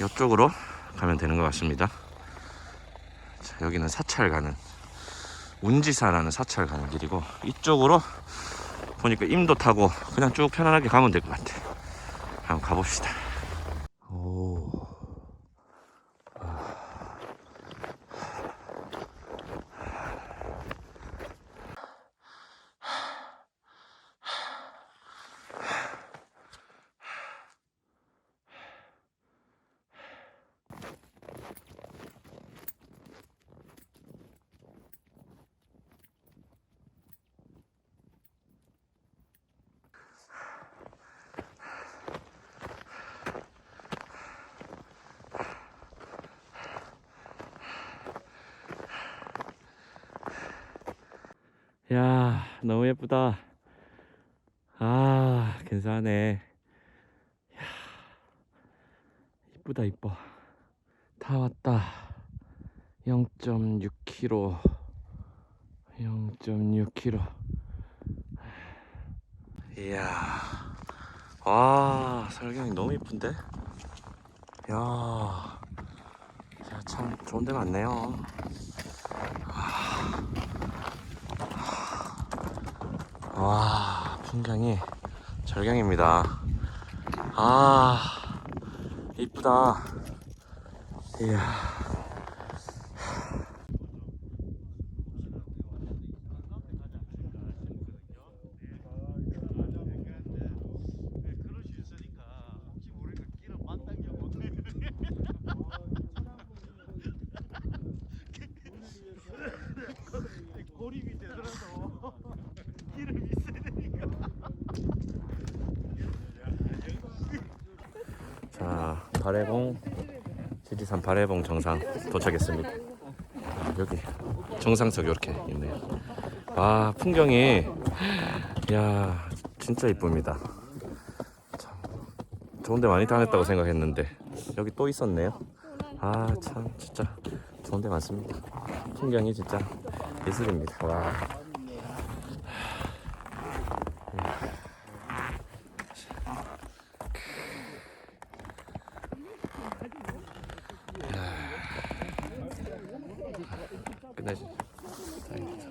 이쪽으로 가면 되는 것 같습니다. 자, 여기는 사찰 가는 운지사라는 사찰 가는 길이고 이쪽으로 보니까 임도 타고 그냥 쭉 편안하게 가면 될 것 같아. 한번 가봅시다. 야, 너무 예쁘다. 아, 괜찮네. 야, 이쁘다, 이뻐. 다 왔다. 0.6km. 0.6km. 이야, 와, 설경이 너무 이쁜데? 야, 야, 참 좋은 데 많네요. 와 풍경이 절경입니다. 아 이쁘다. 이야 고립이 되더라도 길을 있어야 되니까. 자 발해봉 지리산 발해봉 정상 도착했습니다. 아, 여기 정상석 이렇게 있네요. 와 풍경이 야 진짜 이쁩니다. 참 좋은 데 많이 다녔다고 생각했는데 여기 또 있었네요. 아 참 진짜 좋은 데 많습니다. 풍경이 진짜 예술입니다. 와 끝내지 다행이다.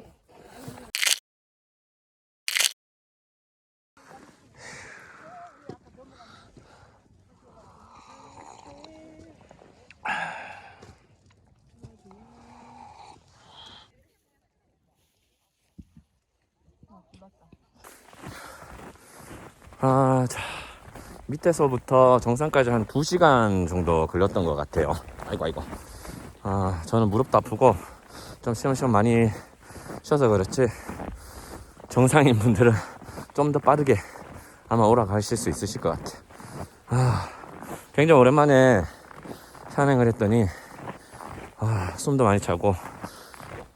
아, 자, 밑에서부터 정상까지 한 2시간 정도 걸렸던 것 같아요. 아이고, 아이고. 아, 저는 무릎도 아프고, 좀 시험시험 많이 쉬어서 그렇지, 정상인 분들은 좀 더 빠르게 아마 올라가실 수 있으실 것 같아요. 아, 굉장히 오랜만에 산행을 했더니, 아, 숨도 많이 차고,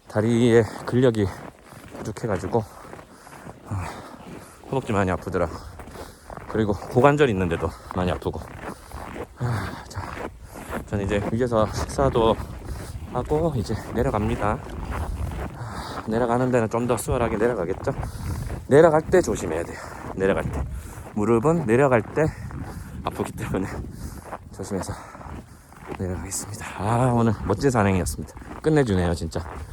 다리에 근력이 부족해가지고, 아, 허벅지 많이 아프더라. 그리고 고관절 있는데도 많이 아프고. 아, 자, 저는 이제 위에서 식사도 하고 이제 내려갑니다. 아, 내려가는 데는 좀 더 수월하게 내려가겠죠? 내려갈 때 조심해야 돼요. 내려갈 때. 무릎은 내려갈 때 아프기 때문에 조심해서 내려가겠습니다. 아, 오늘 멋진 산행이었습니다. 끝내주네요, 진짜.